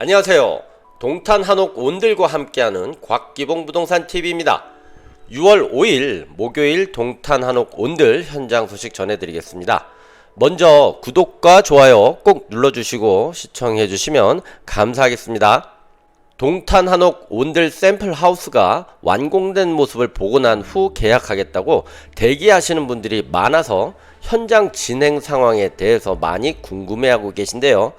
안녕하세요. 동탄 한옥 온들과 함께하는 곽기봉 부동산 TV입니다. 6월 5일 목요일 동탄 한옥 온들 현장 소식 전해드리겠습니다. 먼저 구독과 좋아요 꼭 눌러주시고 시청해주시면 감사하겠습니다. 동탄 한옥 온들 샘플 하우스가 완공된 모습을 보고 난 후 계약하겠다고 대기하시는 분들이 많아서 현장 진행 상황에 대해서 많이 궁금해하고 계신데요.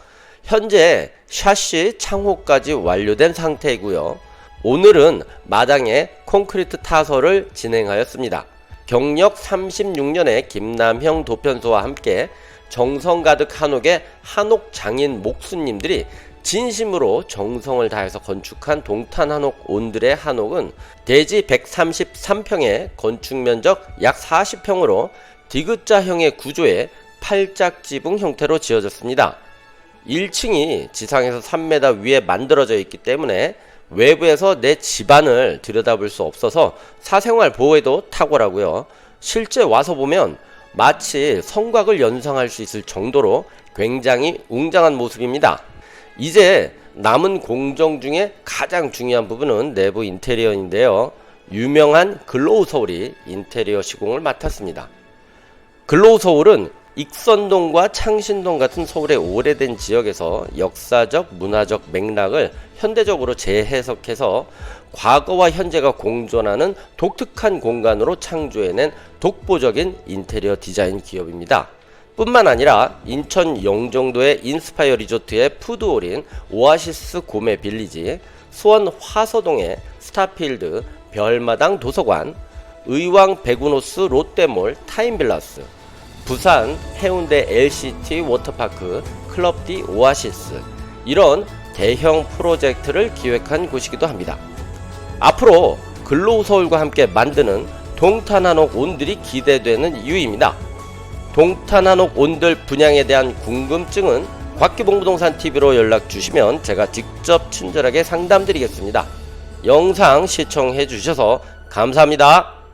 현재 샤시 창호까지 완료된 상태이고요. 오늘은 마당에 콘크리트 타설을 진행하였습니다. 경력 36년의 김남형 도편소와 함께 정성 가득 한옥의 한옥 장인 목수님들이 진심으로 정성을 다해서 건축한 동탄 한옥 온들의 한옥은 대지 133평에 건축 면적 약 40평으로 디귿자형의 구조의 팔짝 지붕 형태로 지어졌습니다. 1층이 지상에서 3m 위에 만들어져 있기 때문에 외부에서 내 집안을 들여다볼 수 없어서 사생활 보호에도 탁월하고요. 실제 와서 보면 마치 성곽을 연상할 수 있을 정도로 굉장히 웅장한 모습입니다. 이제 남은 공정 중에 가장 중요한 부분은 내부 인테리어인데요. 유명한 글로우 서울이 인테리어 시공을 맡았습니다. 글로우 서울은 익선동과 창신동 같은 서울의 오래된 지역에서 역사적, 문화적 맥락을 현대적으로 재해석해서 과거와 현재가 공존하는 독특한 공간으로 창조해낸 독보적인 인테리어 디자인 기업입니다. 뿐만 아니라 인천 영종도의 인스파이어 리조트의 푸드홀인 오아시스 고메 빌리지, 수원 화서동의 스타필드 별마당 도서관, 의왕 베구노스 롯데몰 타임빌라스, 부산 해운대 LCT 워터파크 클럽디 오아시스 이런 대형 프로젝트를 기획한 곳이기도 합니다. 앞으로 글로우 서울과 함께 만드는 동탄한옥 온들이 기대되는 이유입니다. 동탄한옥 온들 분양에 대한 궁금증은 곽기봉 부동산 TV로 연락 주시면 제가 직접 친절하게 상담드리겠습니다. 영상 시청해 주셔서 감사합니다.